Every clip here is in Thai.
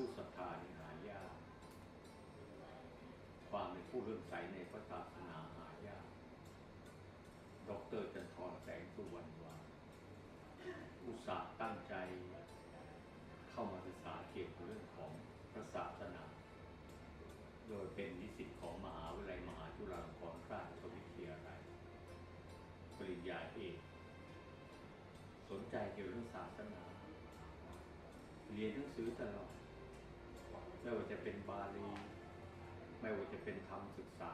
ผู้ศรัทธานี่หายาก ความเป็นผู้เริ่อมใสในพระศาสนาหายากดอกเตอรจันทร์แสงสุวรรณวาอุตสาห์ตั้งใจ เข้ามาศึกษาเกี่ยวกับเรื่องของพระศาสนา โดยเป็นนิสิตของมหาวิทยาลัยมหาจุฬาลงกรณราชวิทยาลัยปริญญาเอกสนใจเกี่ยวกับเรื่องศาสนา เรียนหนังสือตลอด ไม่ว่าจะเป็นบาลี ไม่ว่าจะเป็นธรรมศึกษา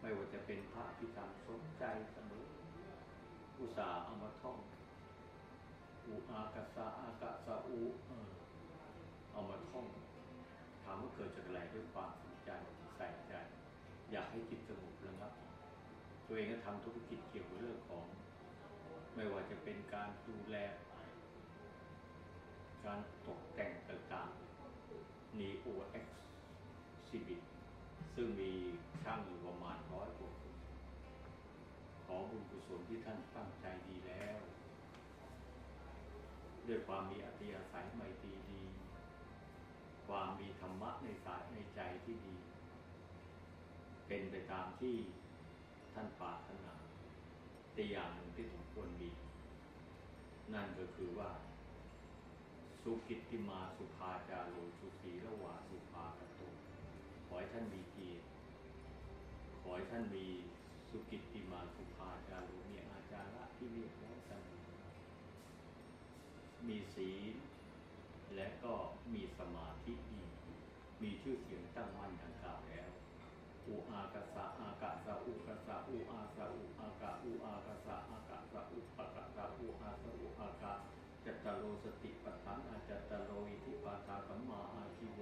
ไม่ว่าจะเป็นพระพิธรรมสนใจเสมออุตสาเอามาท่องอุอากาสะอากาสะอุเออเอามาท่องถามว่าเกิดจากอะไรด้วยความสนใจใส่ใจ อยากให้จิตสงบระงับ ตัวเองก็ทำธุรกิจเกี่ยวกับเรื่องของ ไม่ว่าจะเป็นการดูแล การตกแต่งต่างๆ Neo X ซีบิซึ่งมีช่างอยู่ประมาณร้อยกว่าคนขอบุญกุศลที่ท่านตั้งใจดีแล้ว ด้วยความมีอัธยาศัยไมตรีดี ความมีธรรมะในสายในใจที่ดี เป็นไปตามที่ท่านปรารถนาแต่อย่างหนึ่งที่สมควรมี นั่นก็คือว่า สุกิตติมาสุภาจาโรสุสีละวาสุภากตโตขอให้ท่านมีเกียรติขอให้ท่านมีสุกิตติมาสุภาจาโรมีอาจาระที่เรียบร้อยสมมีศีลและก็มีสมาธิดีมีชื่อเสียงตั้งมั่นดังกล่าวแล้วอุอากาสะอากาสะอุ สติปัฏฐานอาจตตารอิทิปาทาสัมมาอาชิโว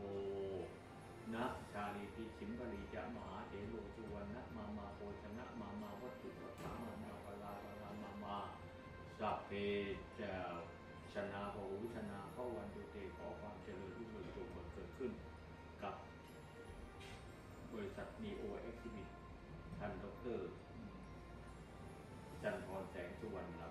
นะชาลีติชิมปรีจะมหาเถโลสุวรรณมามาโภชนะมามาวัตถุวัฏฐามามาปลาปลามามาสัพเพเจ้าชนะโหชนะเข้าวันตุเตขอความเจริญรุ่งเรืองจงเกิดขึ้น กับบริษัท Neo Exhibit ท่านดอกเตอรจันทรแสงสุวรรณ